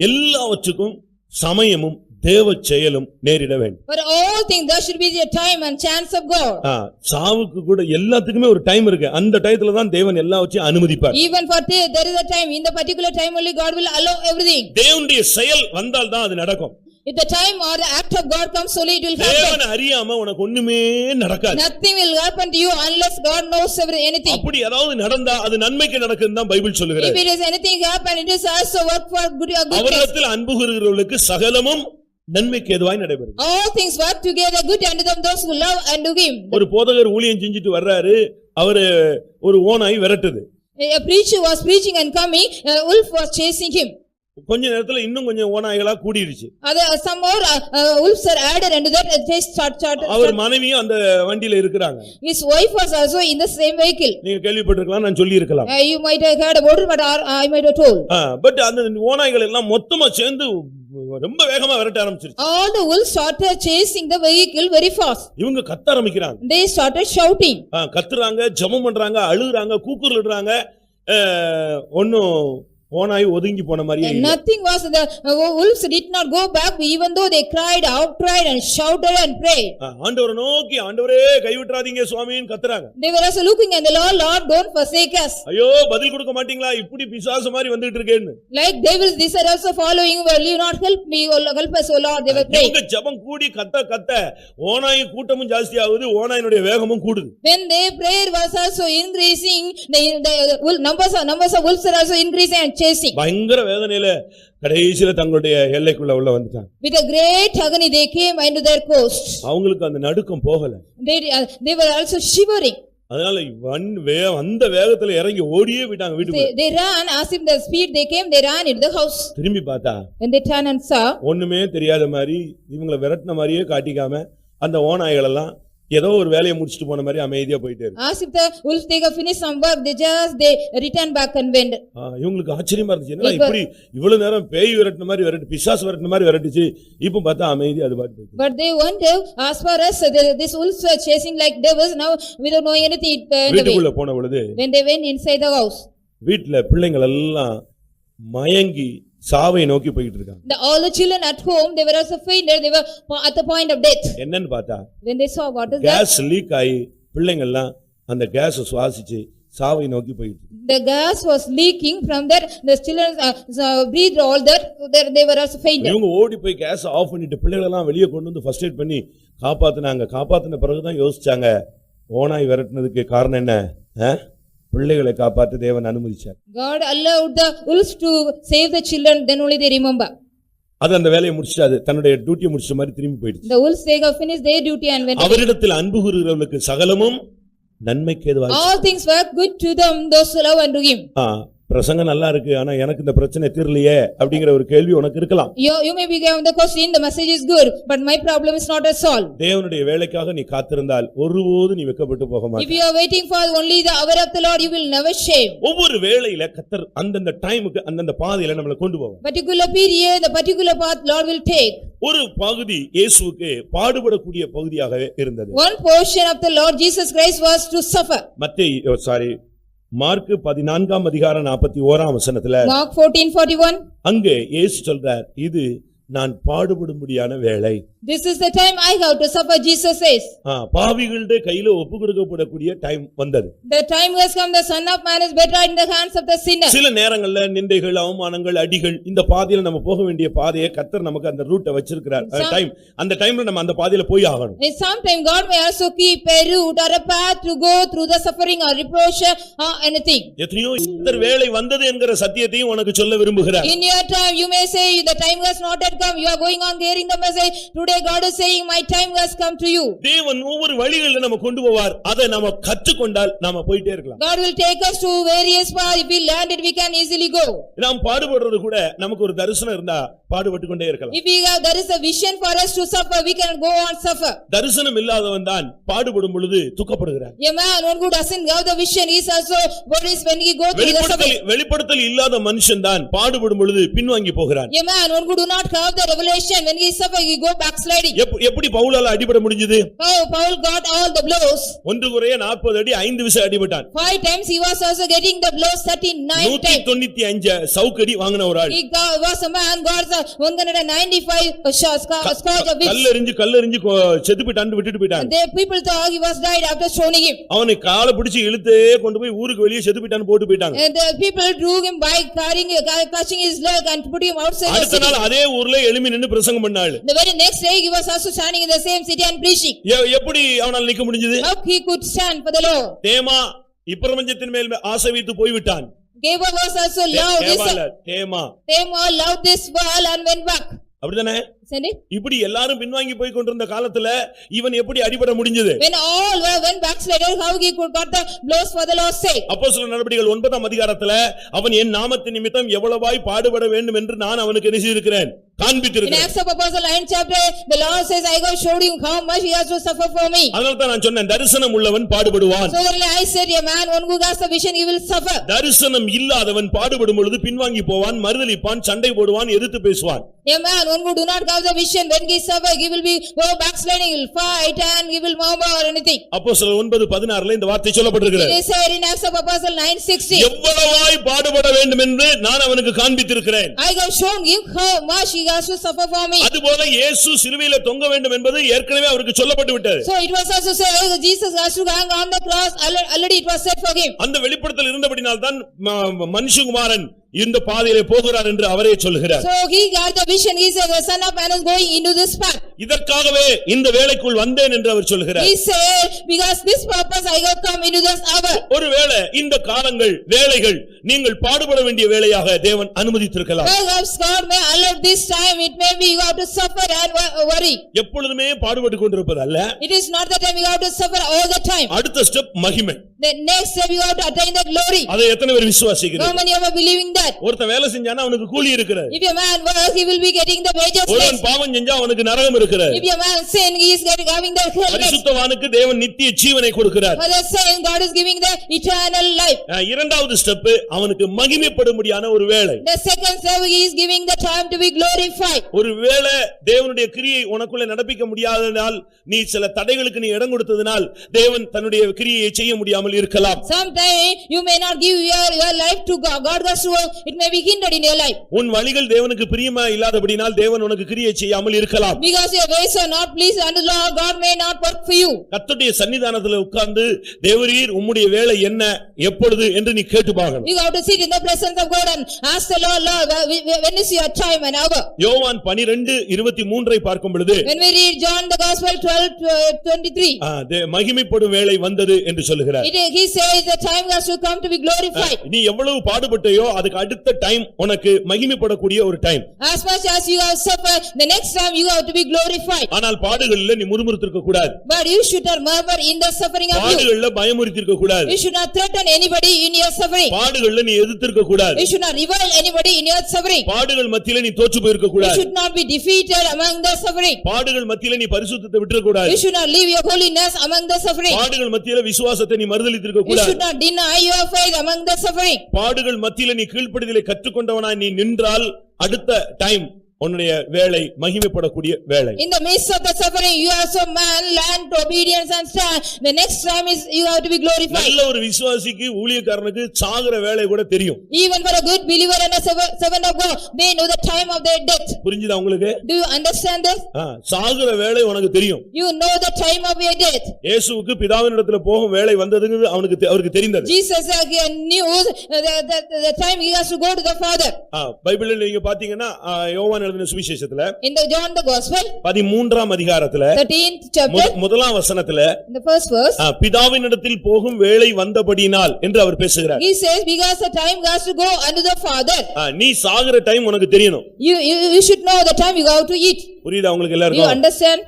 எல்லாவற்றுக்கும் சமயமும் தேவ செயலும் நேரிட வேண்டும் For all things, there should be a time and chance of God. ஆ, சாவுக்கு கூட எல்லாத்துக்குமே ஒரு டைம் இருக்கு அந்த டயத்துல தான் தேவன் எல்லாவற்றையும் அனுமதிப்பார் Even for thi- there is a time, in the particular time only God will allow everything. தேவனுடைய செயல் வந்தால் தான் அது நடக்கும் If the time or the act of God comes only, it will happen. தேவனை அறியாம உனக்கு ஒண்ணுமே நடக்காது Nothing will happen to you unless God knows every- anything. அப்படி ஏதாவது நடந்தா அது நன்மைக்கு நடக்குதுன்னு தான் பைபிள் If சொல்லுகிறது it is anything happen, it is also work for good, a good. அவரிடத்தில் அன்பு கூறுகிறவர்களுக்கு சகலமும் நன்மைக்கு எதுவாய் நடைபெறும் All things work together good unto them those who love and do him. ஒரு போதகர் ஊழியம் செஞ்சுட்டு வர்றாரு அவரு ஒரு ஓனாய் விரட்டுது a preacher was preaching and coming, a wolf was chasing him. கொஞ்ச நேரத்துல இன்னும் கொஞ்சம் ஓநாய்களா some more uh, uh, wolves are added unto that, and they start, start, அவர். மனைவியும் அந்த வண்டியில இருக்கிறாங்க His wife was also in the same vehicle. நீங்க கேள்விப்பட்டிருக்கலாம் நான் சொல்லி இருக்கலாம் Uh, You might have heard about it, but I I might have told. But அந்த ஓநாய்கள் எல்லாம் மொத்தமா சேர்ந்து ரொம்ப வேகமா விரட்ட ஆரம்பிச்சிருச்சு All the wolves started chasing the vehicle very fast. இவங்க கத்த ஆரம்பிக்கிறாங்க They started shouting. ஆ, கத்துறாங்க ஜெபம் பண்றாங்க அழுகுறாங்க கூக்குரலிடுறாங்க ஒன்னும் ஓனாய் ஒதுங்கி போன மாதிரியே And இல்ல. nothing was, the uh, wolves did not go back even though they cried out, cried and shouted and prayed. ஆ, ஆண்டவரை நோக்கி ஆண்டவரே கைவிட்டுறாதீங்க சுவாமின்னு கத்துறாங்க They were also looking at the Lord, Lord, don't forsake us. ஐயோ பதில் கொடுக்க மாட்டீங்களா இப்படி பிசாசு மாதிரி வந்துட்டு இருக்கேன்னு Like devils, these are also following, will you not help me, O Lord, help us, O Lord, they were praying. இவங்க ஜெபம் கூடி கத்த கத்த ஓனாய் கூட்டமும் ஜாஸ்தி ஆகுது ஓனாயினுடைய வேகமும் கூடுது When their prayer was also increasing, the, the wolf- numbers of, numbers of wolves are also increasing and chasing. பயங்கர வேதனையில கடைசியில தங்களுடைய எல்லைக்குள்ள உள்ள வந்துட்டாங்க With a great agony, they came into their coast. அவங்களுக்கு அந்த நடுக்கம் போகல They, uh, they were also shivering. அதனால வன் வே அந்த வேகத்துல இறங்கி ஓடியே விட்டாங்க வீட்டுக்கு they ran, as if the speed they came, they ran into the house. திரும்பி பார்த்தா When they turned and saw, ஒண்ணுமே தெரியாத மாதிரி இவங்களை விரட்டின மாதிரியே காட்டிக்காம அந்த ஓநாய்கள் எல்லாம் ஏதோ ஒரு வேலையை முடிச்சிட்டு போன மாதிரி அமைதியா போயிட்டே இருக்கு as if the wolves, they have finished some work, they just, they returned back and went. ஆ, இவங்களுக்கு ஆச்சரியமா இருந்துச்சு என்னடா இப்ப- இப்படி இவ்வளவு நேரம் பேய் விரட்டின மாதிரி விரட்டு பிசாசு விரட்டின மாதிரி விரட்டுச்சு இப்ப பார்த்தா அமைதி அது பாட்டு போயிட்டு But they wonder, as far as the, this wolves were chasing like devils, now without knowing anything, it went away. வீட்டுக்குள்ள போன பொழுது When they went inside the house, வீட்டுல பிள்ளைங்கள் எல்லாம் மயங்கி சாவை நோக்கி போயிட்டு இருக்காங்க the, all the children at home, they were also fainted, they were at the point of death. என்னன்னு பார்த்தா When they saw what is that, gas leak ஆகி பிள்ளைங்கள்லாம் அந்த கேஸை சுவாசிச்சு சாவை நோக்கி போயிட்டு the gas was leaking from that, the children uh, uh, breathed all that, they- they were also fainted. இவங்க ஓடி போய் கேஸ் ஆஃப் பண்ணிட்டு பிள்ளைகளெல்லாம் வெளியே கொண்டு வந்து ஃபர்ஸ்ட் எய்ட் பண்ணி காப்பாத்துனாங்க காப்பாத்தின பிறகுதான் யோசிச்சாங்க ஓனாய் விரட்டுனதுக்கு காரணம் என்ன? பிள்ளைகளை காப்பாற்ற தேவன் அனுமதிச்சார் God allowed the wolves to save the children, then only they remember. அது அந்த வேலையை முடிச்சிட்டாது தன்னுடைய டியூட்டியை முடிச்ச மாதிரி திரும்பி போயிடுச்சு The wolves, they have finished their duty and went. away. அவரிடத்தில் அன்பு கூறுகிறவர்களுக்கு சகலமும் நன்மைக்கு எதுவாக All things work good to them, those who love and do him. பிரசங்கம் நல்லா இருக்கு ஆனா எனக்கு இந்த பிரச்சனை தீரலையே அப்படிங்கிற ஒரு கேள்வி உனக்கு இருக்கலாம் You, you may be given the question, the message is good, but my problem is not at solved. தேவனுடைய வேலைக்காக நீ காத்திருந்தால் ஒருபோது நீ வெக்கப்பட்டு போக If மாட்டாய் you are waiting for only the hour of the Lord, you will never shame. ஒவ்வொரு வேளையில கத்தர் அந்தந்த டைமுக்கு அந்தந்த பாதையில நம்மளை கொண்டு போவோம் Particular period, the particular path Lord will take. ஒரு பகுதி இயேசுவுக்கு பாடுபடக்கூடிய பகுதியாகவே இருந்தது One portion of the Lord Jesus Christ was to suffer. மத்தேயு சாரி மார்க் பதினான்காம் அதிகாரம் நாற்பத்தி ஓராம் வசனத்துல Mark fourteen forty-one. அங்கே இயேசு சொல்றார் இது நான் பாடுபடும்படியான வேலை This is the time I have to suffer, Jesus says. பாவிகளுடைய கையில ஒப்பு கொடுக்கப்படக்கூடிய டைம் வந்தது The time has come, the son of man is better in the hands of the sinner. சில நேரங்கள்ல நிந்தைகள் அவமானங்கள் அடிகள் இந்த பாதையில நம்ம போக வேண்டிய பாதையை கத்தர் நமக்கு அந்த ரூட்டை வச்சிருக்கிறார் டைம் அந்த டைம்ல நம்ம அந்த பாதையில போய் ஆகணும் And sometime God may also keep a route or a path to go through the suffering or reproach or anything. எத்தனையோ இந்த வேலை வந்தது என்கிற சத்தியத்தையும் உனக்கு சொல்ல விரும்புகிறார் In your time, you may say, the time has not yet come, you are going on hearing the message. Today God is saying, my time has come to you. தேவன் ஒவ்வொரு வழிகளில் நம்ம கொண்டு போவார் அதை நம்ம கற்றுக்கொண்டால் நாம போயிட்டே இருக்கலாம் God will take us to various paths. If we land it, we can easily go. நாம் பாடுபடுறது கூட நமக்கு ஒரு தரிசனம் இருந்தா பாடுபட்டு கொண்டே இருக்கலாம் If we have, there is a vision for us to suffer, we can go on suffer. தரிசனம் இல்லாதவன் தான் பாடுபடும் பொழுது துக்கப்படுகிறார் A man who doesn't have the vision is also worries when he go through the வெளிப்படுத்தல் suffering. வெளிப்படுத்தல் இல்லாத மனுஷன் தான் பாடுபடும் பொழுது பின்வாங்கி போகிறான் A man who do not have of the revelation, when he suffer, he go backsliding. எப்- எப்படி பவுலால அடிபட முடிஞ்சது How Paul got all the blows. ஒன்று குறைய நாற்பது அடி ஐந்து விசை அடிபட்டான் Five times he was also getting the blows thirty-nine நூத்தி times. தொண்ணூத்தி அஞ்சு சவுக்கடி வாங்கின ஒரு ஆள் He was a man, got the one hundred and ninety-five shots, scourge of whips. கல்லெறிஞ்சு கல்லெறிஞ்சு செத்து போயிட்டான்னு விட்டுட்டு போயிட்டான் The people thought he was died after stoning him. அவனை காலை பிடிச்சு இழுத்தே கொண்டு போய் ஊருக்கு வெளியே செத்து போயிட்டான்னு போட்டு போயிட்டாங்க And the people drew him by carrying, catching his leg and put him outside அடுத்த. நாள் அதே ஊர்ல எழுமி நின்னு பிரசங்கம் பண்ணாள் The very next day, he was also standing in the same city and preaching. எப்படி அவனால் நிக்க முடிஞ்சது How he could stand for the Lord. தேமா இப்பிரபஞ்சத்தின் மேல் ஆசை வைத்து போய்விட்டான் Gabor was also loved this, தேமா தேமா loved this world and went back. அப்படிதானே? இப்படி எல்லாரும் பின்வாங்கி போய் கொண்டிருந்த காலத்துல இவன் எப்படி அடிபட முடிஞ்சது When all were went backslided, how he could got the blows for the Lord's sake. அப்போ சில நடவடிக்கைகள் ஒன்பதாம் அதிகாரத்துல அவன் என் நாமத்தின் நிமித்தம் எவ்வளவாய் பாடுபட வேண்டும் என்று நான் அவனுக்கு என்ன செய்திருக்கிறேன் In காண்பித்திருக்கிறேன் Acts of Apostles, nine chapter, the Lord says, I have showed him how much he has to suffer for me. அதனால தான் நான் சொன்னேன் தரிசனம் உள்ளவன் பாடுபடுவான் So then I said, a man, one who has the vision, he will suffer. தரிசனம் இல்லாதவன் பாடுபடும் பொழுது பின்வாங்கி போவான் மறுதலிப்பான் சண்டை போடுவான் எதிர்த்து பேசுவான் A man, one who do not have the vision, when he suffer, he will be go backsliding, he will fight and he will murmur or anything. அப்போ சில ஒன்பது பதினாறுல இந்த வார்த்தை சொல்லப்பட்டிருக்கிறது It is said in Acts of Apostles nine sixty. எவ்வளவாய் பாடுபட வேண்டும் என்று நான் அவனுக்கு காண்பித்திருக்கிறேன் I have shown him how much he has to suffer for me. அதுபோல இயேசு சிலுவையில தொங்க வேண்டும் என்பது ஏற்கனவே அவருக்கு சொல்லப்பட்டு விட்டது So it was also said, oh, Jesus has to hang on the cross, Alre- already it was said for him. அந்த வெளிப்படுத்தல் இருந்தபடினால் தான் ம- மனுஷகுமாரன் இந்த பாதையிலே போகிறார் என்று அவரே சொல்கிறார் So he got the vision, he said, the son of man is going into this path. இதற்காகவே இந்த வேலைக்குள் வந்தேன் என்று அவர் சொல்கிறார் He said, because this purpose I have come into this hour. ஒருவேளை இந்த காலங்கள் வேலைகள் நீங்கள் பாடுபட வேண்டிய வேலையாக தேவன் அனுமதித்திருக்கலாம் Perhaps God may allow this time, it may be you have to suffer and wo- worry. எப்பொழுதுமே பாடுபட்டு கொண்டிருப்பது அல்ல It is not the time you have to suffer all the time. அடுத்த ஸ்டெப் மகிமை The next step you have to attain the glory. அதை எத்தனை பேர் How விசுவாசிக்கிறீங்க many are believing that? ஒருத்தன் வேலை செஞ்சானா அவனுக்கு கூலி இருக்கிறது If a man work, he will be getting the wages. ஒருவன். பாவம் செஞ்சா அவனுக்கு நரகம் இருக்கிறது If a man sin, he is getting, having the hell next. பரிசுத்தவானுக்கு தேவன் நித்திய ஜீவனை கொடுக்கிறார் For the sin, God is giving the eternal life. அஹ் இரண்டாவது ஸ்டெப் அவனுக்கு மகிமைப்படும்படியான ஒரு வேலை The second step, he is giving the time to be glorified. ஒரு வேளை தேவனுடைய கிரியை உனக்குள்ள நடப்பிக்க முடியாதனால் நீ சில தடைகளுக்கு நீ இடம் கொடுத்ததினால் தேவன் தன்னுடைய கிரியையை செய்ய முடியாமல் இருக்கலாம் Sometime you may not give your, your life to God. God has to work, it may be hindered in your life. உன் வழிகள் தேவனுக்கு பிரியமா இல்லாதபடினால் தேவன் உனக்கு கிரியை செய்யாமல் இருக்கலாம் Because your ways are not pleased unto the Lord, God may not work for you. கர்த்தருடைய சன்னிதானத்துல உட்கார்ந்து தேவரீர் உம்முடைய வேலை என்ன எப்பொழுது என்று நீ கேட்டு பார்க்கணும் You have to sit in the presence of God and ask the Lord, Lord, wh- wh- when is your time and hour? யோவான் பனிரெண்டு இருபத்தி மூன்றை பார்க்கும் பொழுது When we read John the Gospel twelve tw- twenty-three, ஆ, தே- மகிமைப்படும் வேலை வந்தது என்று சொல்லுகிறார் it, he says the time has to come to be glorified. நீ எவ்வளவு பாடுபட்டையோ அதுக்கு அடுத்த டைம் உனக்கு மகிமைப்படக்கூடிய ஒரு time As much as you have suffered, the next time you have to be glorified. ஆனால் பாடுகள்ல நீ முறுமுறுத்திருக்க கூடாது But you should not murmur in the suffering of you. பாடுகள்ல பயமுறுத்திருக்க கூடாது You should not threaten anybody in your suffering. பாடுகள்ல நீ எதிர்த்திருக்க கூடாது You should not revile anybody in your suffering. பாடுகள் மத்தியில நீ தோற்று போயிருக்க You கூடாது should not be defeated among the suffering. பாடுகள் மத்தியில நீ பரிசுத்தத்தை விட்டுற கூடாது You should not leave your holiness among the suffering. பாடுகள் மத்தியில விசுவாசத்தை நீ மறுதலித்திருக்க You கூடாது should not deny your faith among the suffering. பாடுகள் மத்தியில நீ கீழ்ப்படிதலை கற்றுக்கொண்டவனாய் நீ நின்றால் அடுத்த டைம் உன்னுடைய வேலை மகிமைப்படக்கூடிய வேலை In the midst of the suffering, you also man, learn to obedience and stand. The next time is you have to be glorified. நல்ல ஒரு விசுவாசிக்கு ஊழியக்காரனுக்கு சாகுற வேலை கூட தெரியும் Even for a good believer and a serv- servant of God, they know the time of their death. புரிஞ்சுதா உங்களுக்கு Do you understand this? ஆ, சாகுற வேலை உனக்கு தெரியும் You know the time of your death. இயேசுவுக்கு பிதாவினிடத்துல போகும் வேலை வந்ததுங்கிறது அவனுக்கு தெ- அவருக்கு தெரிந்தது Jesus uh, knew the, the, the time he has to go to the Father. ஆ, பைபிள்ல நீங்க பாத்தீங்கன்னா யோவான் எழுதின சுவிசேஷத்துல the John the Gospel, பதிமூன்றாம் அதிகாரத்துல thirteenth chapter, முத- முதலாம் வசனத்துல the first verse, பிதாவினிடத்தில் போகும் வேலை வந்தபடியினால் என்று அவர் பேசுகிறார் he says, because the time has to go unto the Father. நீ சாகுற டைம் உனக்கு தெரியணும் You, you, you should know the time you have to eat. புரியுதா உங்களுக்கு You எல்லாருக்கும் understand?